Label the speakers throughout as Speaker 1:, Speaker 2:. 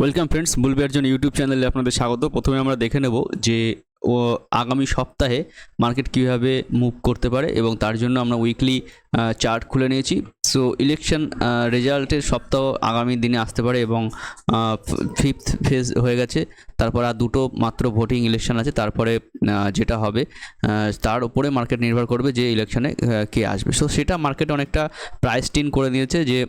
Speaker 1: Welcome friends বুলবিয়ার জন্য YouTube চ্যানেলে আপনাদের স্বাগত। প্রথমে আমরা দেখে নেব যে ও আগামী সপ্তাহে মার্কেট কীভাবে মুভ করতে পারে এবং তার জন্য আমরা উইকলি চার্ট খুলে নিয়েছি। সো, ইলেকশন রেজাল্টের সপ্তাহ আগামী দিনে আসতে পারে এবং ফিফথ ফেজ হয়ে গেছে। তারপর আর দুটো মাত্র ভোটিং ইলেকশন আছে। তারপরে যেটা হবে তার উপরে মার্কেট নির্ভর করবে যে ইলেকশনে কে আসবে। সো, সেটা মার্কেট অনেকটা প্রাইস টিন করে দিয়েছে যে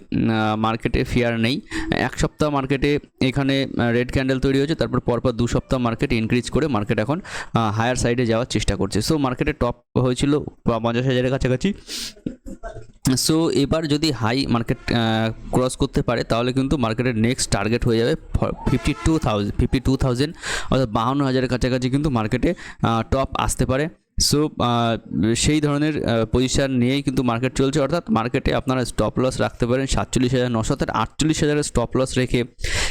Speaker 1: মার্কেটে ফিয়ার নেই। এক সপ্তাহ মার্কেটে এখানে রেড ক্যান্ডেল তৈরি হয়েছে। তারপর পরপর দু সপ্তাহ মার্কেট ইনক্রিজ করে মার্কেট এখন হায়ার সাইডে যাওয়ার চেষ্টা করছে। সো মার্কেটে টপ হয়েছিল পঞ্চাশ হাজারের কাছাকাছি। সো এবার যদি হাই মার্কেট ক্রস করতে পারে, তাহলে কিন্তু মার্কেটের নেক্সট টার্গেট হয়ে যাবে fifty two thousand fifty two thousand অর্থাৎ বাহান্ন হাজারের কাছাকাছি কিন্তু মার্কেটে টপ আসতে পারে। সো সেই ধরনের পজিশন নিয়েই কিন্তু মার্কেট চলছে। অর্থাৎ মার্কেটে আপনারা স্টপ লস রাখতে পারেন সাতচল্লিশ হাজার নশো অর্থাৎ আটচল্লিশ হাজারের স্টপ লস রেখে।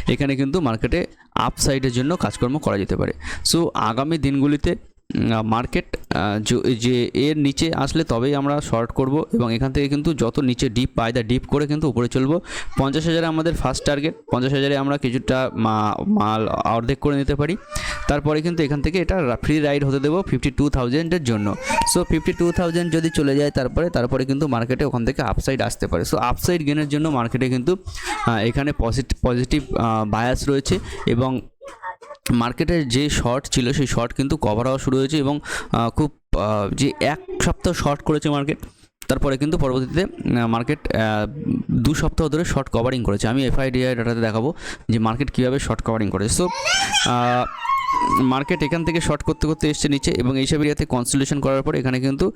Speaker 1: এখানে কিন্তু মার্কেটে আপসাইডের জন্য কাজকর্ম করা যেতে পারে। সো আগামী দিনগুলিতে মার্কেট যে এর নিচে আসলে তবেই আমরা শর্ট করব এবং এখান থেকে কিন্তু যত নিচে ডিপ পায় তা ডিপ করে কিন্তু উপরে চলবো। পঞ্চাশ হাজারে আমাদের ফার্স্ট টার্গেট পঞ্চাশ হাজারে আমরা কিছুটা মাল অর্ধেক করে নিতে পারি। তারপরে কিন্তু এখান থেকে এটা ফ্রি রাইড হতে দেবো ফিফটি টু থাউজেন্ডের জন্য। সো ফিফটি টু থাউজেন্ড যদি চলে যায় তারপরে তারপরে কিন্তু মার্কেটে ওখান থেকে আপসাইড আসতে পারে। সো আপসাইড গেনের জন্য মার্কেটে কিন্তু এখানে পজিটিভ পজিটিভ বায়াস রয়েছে এবং মার্কেটের যে শর্ট ছিল, সেই শর্ট কিন্তু কভার হওয়া শুরু হয়েছে এবং খুব যে এক সপ্তাহ শর্ট করেছে মার্কেট, তারপরে কিন্তু পরবর্তীতে মার্কেট দু সপ্তাহ ধরে শর্ট কভারিং করেছে। আমি এফআইডিআই ডাটাতে দেখাবো যে মার্কেট কীভাবে শর্ট কভারিং করেছে সো মার্কেট এখান থেকে শর্ট করতে করতে এসছে নিচে এবং এইসব এরিয়াতে কনসুলেশন করার পর এখানে কিন্তু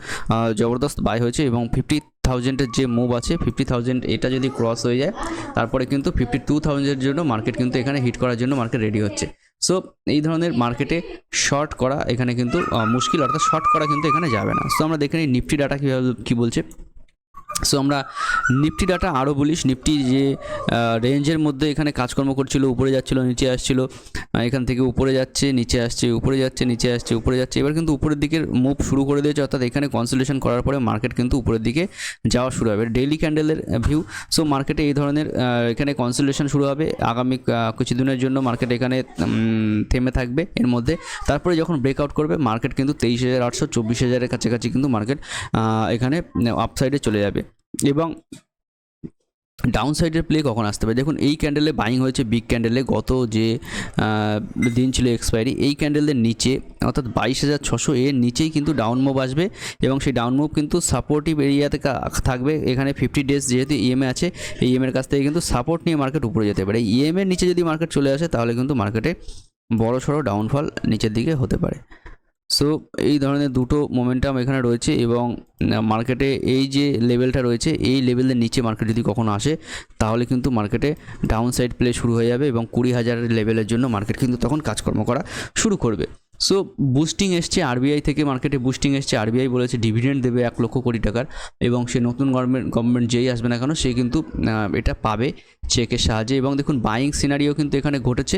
Speaker 1: জবরদস্ত বাই হয়েছে এবং ফিফটি থাউজেন্ডের যে মুভ আছে ফিফটি থাউজেন্ড এটা যদি ক্রস হয়ে যায়, তারপরে কিন্তু ফিফটি টু থাউজেন্ডের জন্য মার্কেট কিন্তু এখানে হিট করার জন্য মার্কেট রেডি হচ্ছে। সো এই ধরনের মার্কেটে শর্ট করা এখানে কিন্তু মুশকিল, অর্থাৎ শর্ট করা কিন্তু এখানে যাবে না। সো আমরা দেখে নিই নিফটি ডাটা কীভাবে, কী বলছে। সো আমরা নিফটি ডাটা আরও বলিস নিফটি যে রেঞ্জের মধ্যে এখানে কাজকর্ম করছিল, উপরে যাচ্ছিল, নিচে আসছিল এখান থেকে উপরে যাচ্ছে, নিচে আসছে, উপরে যাচ্ছে, নিচে আসছে, উপরে যাচ্ছে, এবার কিন্তু উপরের দিকের মুভ শুরু করে দিয়েছে, অর্থাৎ এখানে কনসুলেশন করার পরে মার্কেট কিন্তু উপরের দিকে যাওয়া শুরু হবে। ডেইলি ক্যান্ডেলের ভিউ সো মার্কেটে এই ধরনের এখানে কনসুলেশন শুরু হবে। আগামী কিছুদিনের জন্য মার্কেট এখানে থেমে থাকবে এর মধ্যে। তারপরে যখন ব্রেকআউট করবে মার্কেট কিন্তু তেইশ হাজার আটশো চব্বিশ হাজারের কাছাকাছি কিন্তু মার্কেট এখানে আপসাইডে চলে যাবে। এবং ডাউন সাইডের প্লে কখন আসতে পারে? দেখুন, এই ক্যান্ডেলে বাইং হয়েছে বিগ ক্যান্ডেলে গত যে দিন ছিল এক্সপায়ারি এই ক্যান্ডেলের নিচে, অর্থাৎ বাইশ হাজার ছশো এর নিচেই কিন্তু ডাউন মুভ আসবে এবং সেই ডাউন মুভ কিন্তু সাপোর্টিভ এরিয়াতে থাকবে। এখানে ফিফটি ডেজ যেহেতু ইএমএ আছে, এই ইএমএর কাছ থেকে কিন্তু সাপোর্ট নিয়ে মার্কেট উপরে যেতে পারে। ইএমএর নিচে যদি মার্কেট চলে আসে, তাহলে কিন্তু মার্কেটে বড় সড়ো ডাউনফল নিচের দিকে হতে পারে। সো এই ধরনের দুটো মোমেন্টাম এখানে রয়েছে এবং মার্কেটে এই যে লেভেলটা রয়েছে, এই লেভেলের নিচে মার্কেট যদি কখনো আসে, তাহলে কিন্তু মার্কেটে ডাউন সাইড প্লে শুরু হয়ে যাবে এবং কুড়ি হাজারের লেভেলের জন্য মার্কেট কিন্তু তখন কাজকর্ম করা শুরু করবে। সো বুস্টিং এসছে আরবিআই থেকে মার্কেটে বুস্টিং এসছে। আরবিআই বলেছে ডিভিডেন্ড দেবে এক লক্ষ কোটি টাকার এবং সে নতুন গভর্নমেন্ট গভর্নমেন্ট যেই আসবে না কেন, সে কিন্তু এটা পাবে চেকের সাহায্যে। এবং দেখুন বাইং সিনারিও কিন্তু এখানে ঘটেছে।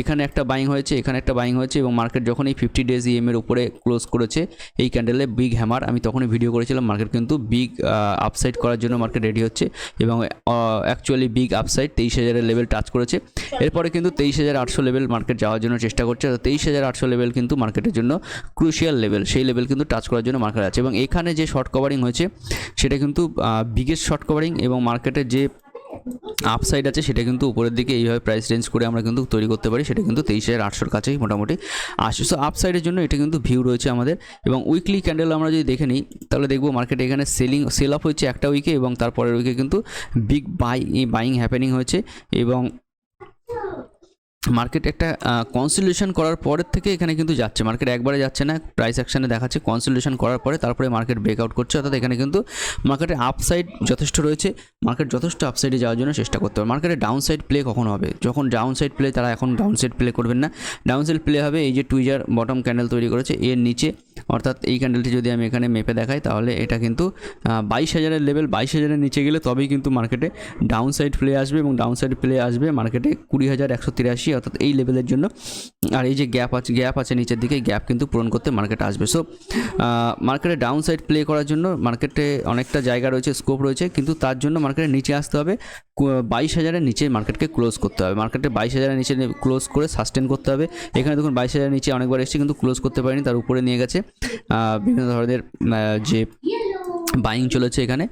Speaker 1: এখানে একটা বাইং হয়েছে, এখানে একটা বাইং হয়েছে এবং মার্কেট যখন এই ফিফটি ডেজ ইএমের উপরে ক্লোজ করেছে, এই ক্যান্ডেলে বিগ হ্যামার আমি তখনই ভিডিও করেছিলাম মার্কেট কিন্তু বিগ আপসাইড করার জন্য মার্কেট রেডি হচ্ছে এবং অ্যাকচুয়ালি বিগ আপসাইড তেইশ হাজারের লেভেল টাচ করেছে। এরপরে কিন্তু তেইশ হাজার আটশো লেভেল মার্কেট যাওয়ার জন্য চেষ্টা করছে। তেইশ হাজার আটশো লেভেল কিন্তু মার্কেটের জন্য ক্রুশিয়াল লেভেল সেই লেভেল কিন্তু টাচ করার জন্য মার্কেট আছে। এবং এখানে যে শর্ট কভারিং হয়েছে, সেটা কিন্তু বিগেস্ট শর্ট কভারিং এবং মার্কেটের যে আপসাইড আছে, সেটা কিন্তু উপরের দিকে এইভাবে প্রাইস রেঞ্জ করে আমরা কিন্তু তৈরি করতে পারি। সেটা কিন্তু তেইশ হাজার আটশোর কাছেই মোটামুটি আসে। সো আপসাইডের জন্য এটা কিন্তু ভিউ রয়েছে আমাদের। এবং উইকলি ক্যান্ডেল আমরা যদি দেখে নিই, তাহলে দেখব মার্কেটে এখানে সেলিং সেল আপ হয়েছে একটা উইকে এবং তারপরের উইকে কিন্তু বিগ বাই বাইং হ্যাপেনিং হয়েছে। এবং মার্কেট একটা কনসুলেশন করার পরের থেকে এখানে কিন্তু যাচ্ছে। মার্কেট একবারে যাচ্ছে না প্রাইস অ্যাকশনে দেখাচ্ছে। কনসুলেশন করার পরে তারপরে মার্কেট ব্রেকআউট করছে। অর্থাৎ এখানে কিন্তু মার্কেটে আপসাইড যথেষ্ট রয়েছে। মার্কেট যথেষ্ট আপসাইডে যাওয়ার জন্য চেষ্টা করতে হবে। মার্কেটে ডাউন সাইড প্লে কখন হবে? যখন ডাউন সাইড প্লে তারা এখন ডাউন সাইড প্লে করবেন না। ডাউন সাইড প্লে হবে এই যে টুইজার বটম ক্যান্ডেল তৈরি করেছে, এর নিচে। অর্থাৎ এই ক্যান্ডেলটি যদি আমি এখানে মেপে দেখাই, তাহলে এটা কিন্তু বাইশ হাজারের লেভেল বাইশ হাজারের নিচে গেলে তবেই কিন্তু মার্কেটে ডাউন সাইড প্লে আসবে এবং ডাউন সাইড প্লে আসবে মার্কেটে কুড়ি হাজার একশো তিরাশি অর্থাৎ এই লেভেলের জন্য। আর এই যে গ্যাপ আছে গ্যাপ আছে নিচের দিকে গ্যাপ কিন্তু পূরণ করতে মার্কেট আসবে। সো মার্কেটে ডাউন সাইড প্লে করার জন্য মার্কেটে অনেকটা জায়গা রয়েছে স্কোপ রয়েছে, কিন্তু তার জন্য মার্কেটের নিচে আসতে হবে। বাইশ হাজারের নিচে মার্কেটকে ক্লোজ করতে হবে। মার্কেটে বাইশ হাজারের নিচে ক্লোজ করে সাস্টেন করতে হবে। এখানে দেখুন বাইশ হাজারের নিচে অনেকবার এসেছে, কিন্তু ক্লোজ করতে পারেনি, তার উপরে নিয়ে গেছে। বিভিন্ন ধরনের যে বাইং চলেছে এখানে।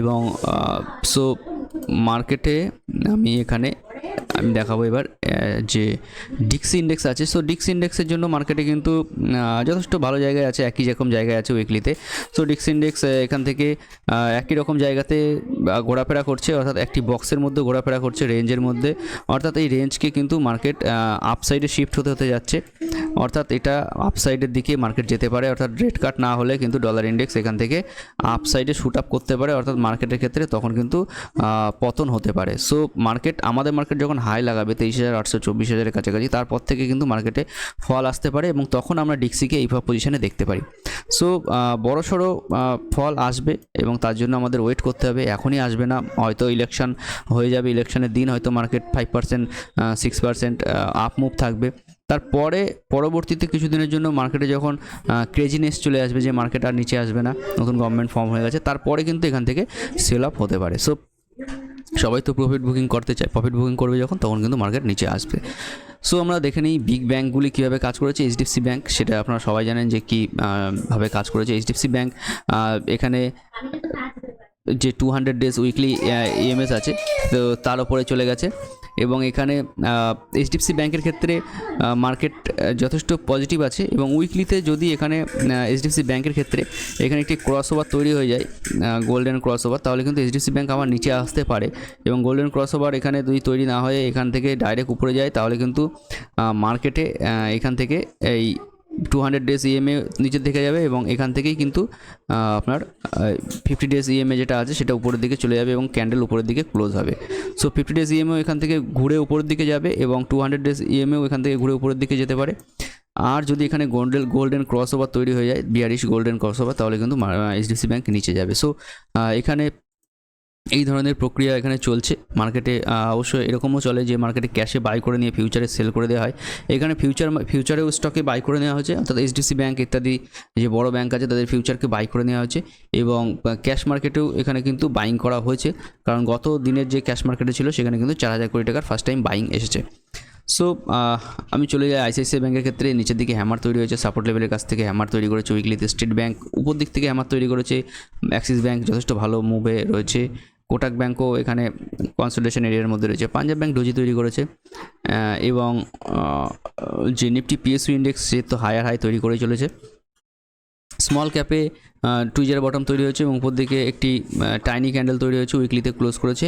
Speaker 1: এবং সো মার্কেটে আমি এখানে আমি দেখাবো এবার যে ডিক্স ইন্ডেক্স আছে। সো ডিক্স ইন্ডেক্সের জন্য মার্কেটে কিন্তু যথেষ্ট ভালো জায়গায় আছে, একই রকম জায়গায় আছে উইকলিতে সো ডিক্স ইন্ডেক্স এখান থেকে একই রকম জায়গাতে ঘোরাফেরা করছে, অর্থাৎ একটি বক্সের মধ্যে ঘোরাফেরা করছে রেঞ্জের মধ্যে। অর্থাৎ এই রেঞ্জকে কিন্তু মার্কেট আপসাইডে শিফট হতে হতে যাচ্ছে। অর্থাৎ এটা আপসাইডের দিকে মার্কেট যেতে পারে। অর্থাৎ রেড কাট না হলে কিন্তু ডলার ইন্ডেক্স এখান থেকে আপসাইডে শুট আপ করতে পারে। অর্থাৎ মার্কেটের ক্ষেত্রে তখন কিন্তু পতন হতে পারে। সো মার্কেট আমাদের মার্কেট যখন হাই লাগাবে তেইশ হাজার আটশো চব্বিশ হাজারের কাছাকাছি, তারপর থেকে কিন্তু মার্কেটে ফল আসতে পারে এবং তখন আমরা ডিক্সিকে এইভাবে পজিশনে দেখতে পারি। সো বড় সড়ো ফল আসবে এবং তার জন্য আমাদের ওয়েট করতে হবে। এখনই আসবে না, হয়তো ইলেকশন হয়ে যাবে ইলেকশনের দিন হয়তো market five percent six percent up move থাকবে। তারপরে পরবর্তীতে কিছুদিনের জন্য মার্কেটে যখন ক্রেজিনেস চলে আসবে যে মার্কেট আর নিচে আসবে না, নতুন গভর্নমেন্ট ফর্ম হয়ে গেছে, তারপরে কিন্তু এখান থেকে সেল আপ হতে পারে। সো সবাই তো প্রফিট বুকিং করতে চায়। প্রফিট বুকিং করবে যখন, তখন কিন্তু মার্কেট নিচে আসবে। সো আমরা দেখে নিই বিগ ব্যাঙ্কগুলি কীভাবে কাজ করেছে এইচডিএফসি ব্যাঙ্ক সেটা আপনারা সবাই জানেন যে কীভাবে কাজ করেছে এইচডিএফসি ব্যাঙ্ক এখানে যে two hundred days weekly EMS আছে। তো তার ওপরে চলে গেছে। এবং এখানে এইচডিএফসি ব্যাংকের ক্ষেত্রে মার্কেট যথেষ্ট পজিটিভ আছে এবং উইকলিতে যদি এখানে এইচডিএফসি ব্যাংকের ক্ষেত্রে এখানে একটি ক্রস ওভার তৈরি হয়ে যায় গোল্ডেন ক্রস ওভার তাহলে কিন্তু এইচডিএফসি ব্যাংক আমার নিচে আসতে পারে এবং গোল্ডেন ক্রস ওভার এখানে যদি তৈরি না হয়ে এখান থেকে ডাইরেক্ট উপরে যায়, তাহলে কিন্তু মার্কেটে এখান থেকে এই টু হান্ড্রেড ডেজ ইএমএ নিচের দিকে যাবে এবং এখান থেকেই কিন্তু আপনার ফিফটি ডেজ ইএমএ যেটা আছে সেটা উপরের দিকে চলে যাবে এবং ক্যান্ডেল উপরের দিকে ক্লোজ হবে। সো ফিফটি ডেজ ইএমএও এখান থেকে ঘুরে উপরের দিকে যাবে এবং টু হান্ড্রেড ডেজ ইএমএও এখান থেকে ঘুরে উপরের দিকে যেতে পারে। আর যদি এখানে গোল্ডেন গোল্ডেন ক্রস ওভার তৈরি হয়ে যায় বিয়ারিশ গোল্ডেন ক্রস ওভার তাহলে কিন্তু এইচডিএফসি ব্যাংক নিচে যাবে। সো এখানে এই ধরনের প্রক্রিয়া এখানে চলছে। মার্কেটে অবশ্যই এরকমও চলে যে মার্কেটে ক্যাশে বাই করে নিয়ে ফিউচারে সেল করে দেওয়া হয়। এখানে ফিউচার ফিউচারেও স্টকে বাই করে নেওয়া হয়েছে। অর্থাৎ এইচডিসি ব্যাঙ্ক ইত্যাদি যে বড় ব্যাঙ্ক আছে, তাদের ফিউচারকে বাই করে নেওয়া হয়েছে। এবং ক্যাশ মার্কেটেও এখানে কিন্তু বাইং করা হয়েছে। কারণ গত দিনের যে ক্যাশ মার্কেটে ছিল, সেখানে কিন্তু চার হাজার কোটি টাকার ফার্স্ট টাইম বাইং এসেছে। সো আমি চলে যাই আইসিআইসিআই ব্যাঙ্কের ক্ষেত্রে। নিচের দিকে হ্যামার তৈরি হয়েছে সাপোর্ট লেভেলের কাছ থেকে হ্যামার তৈরি করেছে উইকলিতে স্টেট ব্যাঙ্ক উপর দিক থেকে হ্যামার তৈরি করেছে। অ্যাক্সিস ব্যাঙ্ক যথেষ্ট ভালো মুভে রয়েছে। কোটাক ব্যাঙ্কও এখানে কনসোলিডেশন এরিয়ার মধ্যে রয়েছে। পাঞ্জাব ব্যাঙ্ক ডোজি তৈরি করেছে। এবং যে নিফটি পিএসইউ ইন্ডেক্স সে তো হায়ার হাই তৈরি করে চলেছে। স্মল ক্যাপে টুইজার বটম তৈরি হয়েছে এবং উপর দিকে একটি টাইনি ক্যান্ডেল তৈরি হয়েছে উইকলিতে ক্লোজ করেছে।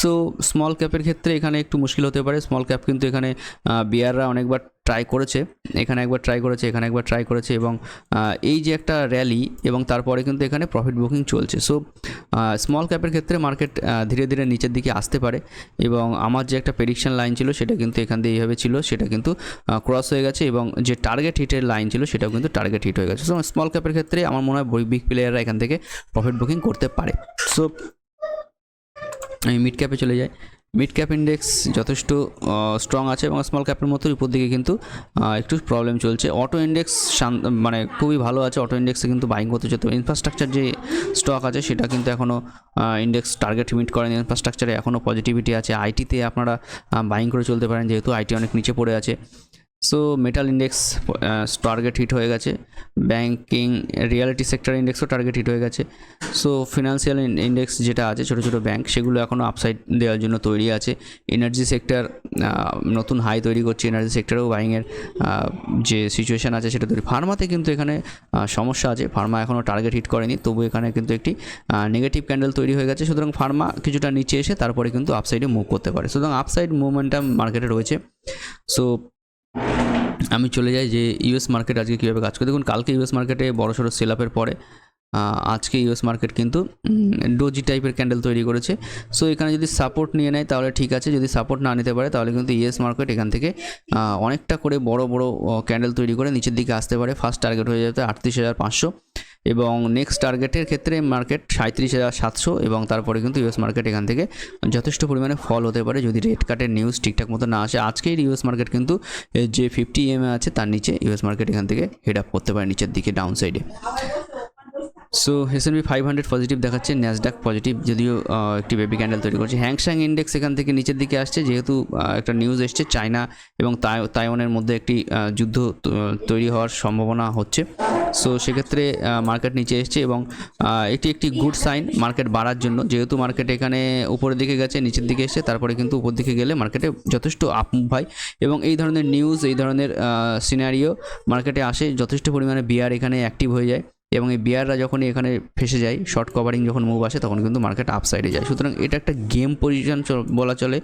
Speaker 1: সো স্মল ক্যাপের ক্ষেত্রে এখানে একটু মুশকিল হতে পারে। স্মল ক্যাপ কিন্তু এখানে বিয়াররা অনেকবার ট্রাই করেছে, এখানে একবার ট্রাই করেছে, এখানে একবার ট্রাই করেছে এবং এই যে একটা র্যালি এবং তারপরে কিন্তু এখানে প্রফিট বুকিং চলছে। সো স্মল ক্যাপের ক্ষেত্রে মার্কেট ধীরে ধীরে নিচের দিকে আসতে পারে এবং আমার যে একটা প্রেডিকশন লাইন ছিল সেটা কিন্তু এখান দিয়ে এইভাবে ছিল, সেটা কিন্তু ক্রস হয়ে গেছে এবং যে টার্গেট হিটের লাইন ছিল সেটাও কিন্তু টার্গেট হিট হয়ে গেছে। সো স্মল ক্যাপের ক্ষেত্রে আমার মনে হয় বিগ প্লেয়াররা এখান থেকে প্রফিট বুকিং করতে পারে। সো আমি মিড ক্যাপে চলে যাই। মিড ক্যাপ ইন্ডেক্স যথেষ্ট স্ট্রং আছে এবং স্মল ক্যাপের মতো উপর দিকে কিন্তু একটু প্রবলেম চলছে। অটো ইন্ডেক্স মানে খুবই ভালো আছে। অটো ইন্ডেক্সে কিন্তু বাইং করতে চলতে ইনফ্রাস্ট্রাকচার যে স্টক আছে সেটা কিন্তু এখনও ইন্ডেক্স টার্গেট মিট করেনি। ইনফ্রাস্ট্রাকচারে এখনও পজিটিভিটি আছে। আইটিতে আপনারা বাইং করে চলতে পারেন। যেহেতু আইটি অনেক নিচে পড়ে আছে। So metal index target hit হয়ে গেছে। ব্যাংকিং রিয়ালিটি সেক্টর ইন্ডেক্সও টার্গেট হিট হয়ে গেছে। সো ফিনান্সিয়াল ইন্ডেক্স যেটা আছে, ছোটো ছোটো ব্যাংক সেগুলো এখনও আপসাইড দেওয়ার জন্য তৈরি আছে। এনার্জি সেক্টর নতুন হাই তৈরি করছে এনার্জি সেক্টরেও বাইংয়ের যে সিচুয়েশান আছে সেটা তৈরি। ফার্মাতে কিন্তু এখানে সমস্যা আছে। ফার্মা এখনও টার্গেট হিট করেনি তবু এখানে কিন্তু একটি নেগেটিভ ক্যান্ডেল তৈরি হয়ে গেছে। সুতরাং ফার্মা কিছুটা নিচে এসে তারপরে কিন্তু আপসাইডে মুভ করতে পারে। সুতরাং আপসাইড মুভমেন্টাম মার্কেটে রয়েছে। সো আমি চলে যাই যে ইউএস মার্কেট আজকে কীভাবে কাজ করে। দেখুন, কালকে ইউএস মার্কেটে বড় সড়ো সেল আপের পরে আজকে ইউএস মার্কেট কিন্তু ডোজি টাইপের ক্যান্ডেল তৈরি করেছে। সো এখানে যদি সাপোর্ট নিয়ে নেয়, তাহলে ঠিক আছে। যদি সাপোর্ট না নিতে পারে, তাহলে কিন্তু ইউএস মার্কেট এখান থেকে অনেকটা করে বড় বড় ক্যান্ডেল তৈরি করে নিচের দিকে আসতে পারে। ফার্স্ট টার্গেট হয়ে যেতে আটত্রিশ হাজার পাঁচশো। এবং নেক্সট টার্গেটের ক্ষেত্রে মার্কেট সাঁত্রিশ হাজার সাতশো এবং তারপরে কিন্তু ইউএস মার্কেট এখান থেকে যথেষ্ট পরিমাণে ফল হতে পারে যদি রেড কার্টের নিউজ ঠিকঠাক মতো না আসে। আজকের ইউএস মার্কেট কিন্তু যে ফিফটি এম আছে তার নিচে ইউএস মার্কেট এখান থেকে হেড আপ করতে পারে নিচের দিকে ডাউন সাইডে so S&P five hundred positive দেখাচ্ছে ন্যাসডাক পজিটিভ যদিও একটি বেবি ক্যান্ডেল তৈরি করছে। হ্যাংস্যাং ইন্ডেক্স এখান থেকে নিচের দিকে আসছে, যেহেতু একটা নিউজ এসছে চায়না এবং তাই- তাইওয়ানের মধ্যে একটি যুদ্ধ তৈরি হওয়ার সম্ভাবনা হচ্ছে। সো সেক্ষেত্রে মার্কেট নিচে এসছে এবং এটি একটি গুড সাইন মার্কেট বাড়ার জন্য। যেহেতু মার্কেট এখানে উপরের দিকে গেছে, নিচের দিকে এসছে, তারপরে কিন্তু উপর দিকে গেলে মার্কেটে যথেষ্ট আপ হয়। এবং এই ধরনের নিউজ এই ধরনের সিনারিও মার্কেটে আসে, যথেষ্ট পরিমাণে বিয়ার এখানে অ্যাক্টিভ হয়ে যায়। এবং এই বিয়াররা যখনই এখানে ফেসে যায় শর্ট কভারিং যখন মুভ আসে, তখন কিন্তু মার্কেট আপ সাইডে যায়। সুতরাং এটা একটা গেম পজিশন বলা চলে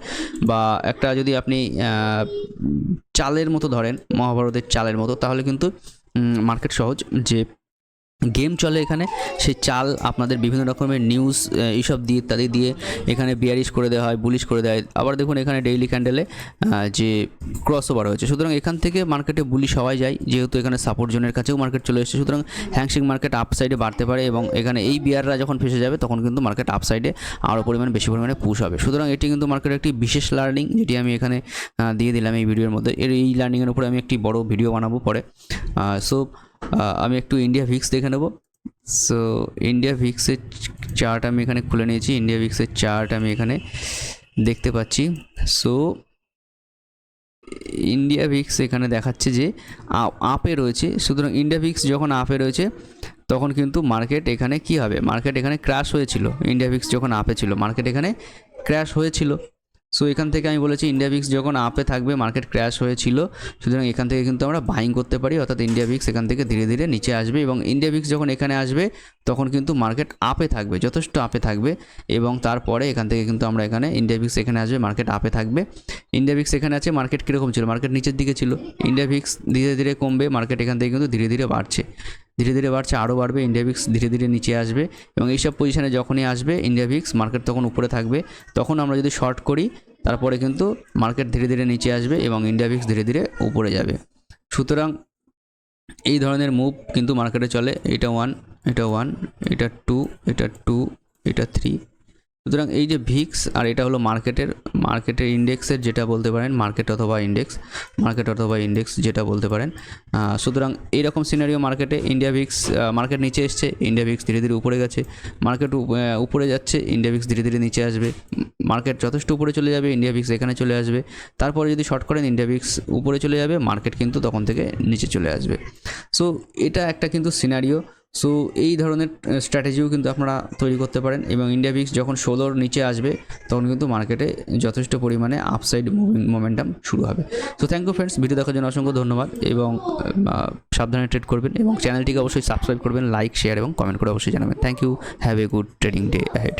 Speaker 1: বা একটা যদি আপনি চালের মতো ধরেন, মহাভারতের চালের মতো, তাহলে কিন্তু মার্কেট সহজ যে গেম চলে এখানে। সেই চাল আপনাদের বিভিন্ন রকমের নিউজ এইসব দিয়ে, ইত্যাদি দিয়ে এখানে বিয়ারিশ করে দেওয়া হয় বুলিশ করে দেওয়া হয়। আবার দেখুন এখানে ডেইলি ক্যান্ডেলে যে ক্রস ওভার হয়েছে। সুতরাং এখান থেকে মার্কেটে বুলিশ হওয়াই যায়, যেহেতু এখানে সাপোর্ট জোনের কাছেও মার্কেট চলে এসেছে। সুতরাং হ্যাংসিং মার্কেট আপ সাইডে বাড়তে পারে এবং এখানে এই বিয়াররা যখন ফেসে যাবে, তখন কিন্তু মার্কেট আপ সাইডে আরও পরিমাণ বেশি পরিমাণে পুশ হবে। সুতরাং এটি কিন্তু মার্কেটের একটি বিশেষ লার্নিং যেটি আমি এখানে দিয়ে দিলাম এই ভিডিওর মধ্যে। এর এই লার্নিংয়ের উপরে আমি একটি বড় ভিডিও বানাবো পরে। সো আমি একটু ইন্ডিয়া ভিক্স দেখে নেব। সো ইন্ডিয়া ভিক্সের চার্ট আমি এখানে খুলে নিয়েছি। ইন্ডিয়া ভিক্সের চার্ট আমি এখানে দেখতে পাচ্ছি। সো ইন্ডিয়া ভিক্স এখানে দেখাচ্ছে যে আপে রয়েছে। সুতরাং ইন্ডিয়া ভিক্স যখন আপে রয়েছে, তখন কিন্তু মার্কেট এখানে কি হবে? মার্কেট এখানে ক্র্যাশ হয়েছিল। ইন্ডিয়া ভিক্স যখন আপে ছিল মার্কেট এখানে ক্র্যাশ হয়েছিল। সো এখান থেকে আমি বলেছি ইন্ডিয়া ভিক্স যখন আপে থাকবে মার্কেট ক্র্যাশ হয়েছিল, সুতরাং এখান থেকে কিন্তু আমরা বাইং করতে পারি, অর্থাৎ ইন্ডিয়া ভিক্স এখান থেকে ধীরে ধীরে নিচে আসবে এবং ইন্ডিয়া ভিক্স যখন এখানে আসবে, তখন কিন্তু মার্কেট আপে থাকবে, যথেষ্ট আপে থাকবে এবং তারপরে এখান থেকে কিন্তু আমরা এখানে ইন্ডিয়া ভিক্স এখানে আসবে মার্কেট আপে থাকবে। ইন্ডিয়া ভিক্স এখানে আছে মার্কেট কীরকম ছিল? মার্কেট নিচের দিকে ছিল। ইন্ডিয়া ভিক্স ধীরে ধীরে কমবে মার্কেট এখান থেকে কিন্তু ধীরে ধীরে বাড়ছে। ধীরে ধীরে বাড়ছে, আরও বাড়বে ইন্ডিয়া ভিক্স ধীরে ধীরে নিচে আসবে এবং এইসব পজিশানে যখনই আসবে ইন্ডিয়া ভিক্স মার্কেট তখন উপরে থাকবে। তখন আমরা যদি শর্ট করি, তারপরে কিন্তু মার্কেট ধীরে ধীরে নিচে আসবে এবং ইন্ডিয়া ভিক্স ধীরে ধীরে উপরে যাবে। সুতরাং এই ধরনের মুভ কিন্তু মার্কেটে চলে। এটা ওয়ান এটা ওয়ান এটা টু এটা টু এটা থ্রি সুতরাং এই যে ভিক্স, আর এটা হলো মার্কেটের মার্কেটের ইন্ডেক্সের যেটা বলতে পারেন, মার্কেট অথবা ইন্ডেক্স, মার্কেট অথবা ইন্ডেক্স যেটা বলতে পারেন। সুতরাং এইরকম সিনারিও মার্কেটে ইন্ডিয়া ভিক্স মার্কেট নিচে এসছে, ইন্ডিয়া ভিক্স ধীরে ধীরে উপরে গেছে। মার্কেট উপরে যাচ্ছে, ইন্ডিয়া ভিক্স ধীরে ধীরে নিচে আসবে। মার্কেট যথেষ্ট উপরে চলে যাবে, ইন্ডিয়া ভিক্স এখানে চলে আসবে। তারপরে যদি শর্ট করেন, ইন্ডিয়া ভিক্স উপরে চলে যাবে, মার্কেট কিন্তু তখন থেকে নিচে চলে আসবে। সো, এটা একটা কিন্তু সিনারিও। সো এই ধরনের স্ট্র্যাটেজিও কিন্তু আপনারা তৈরি করতে পারেন এবং ইন্ডিয়া ভিক্স যখন ষোলোর নিচে আসবে, তখন কিন্তু মার্কেটে যথেষ্ট পরিমাণে আপসাইড মুভিং মোমেন্টাম শুরু হবে। So thank you friends video দেখার জন্য অসংখ্য ধন্যবাদ এবং সাবধানে ট্রেড করবেন এবং চ্যানেলটিকে অবশ্যই সাবস্ক্রাইব করবেন লাইক শেয়ার এবং কমেন্ট করে অবশ্যই জানাবেন। Thank you have a good trading day ahead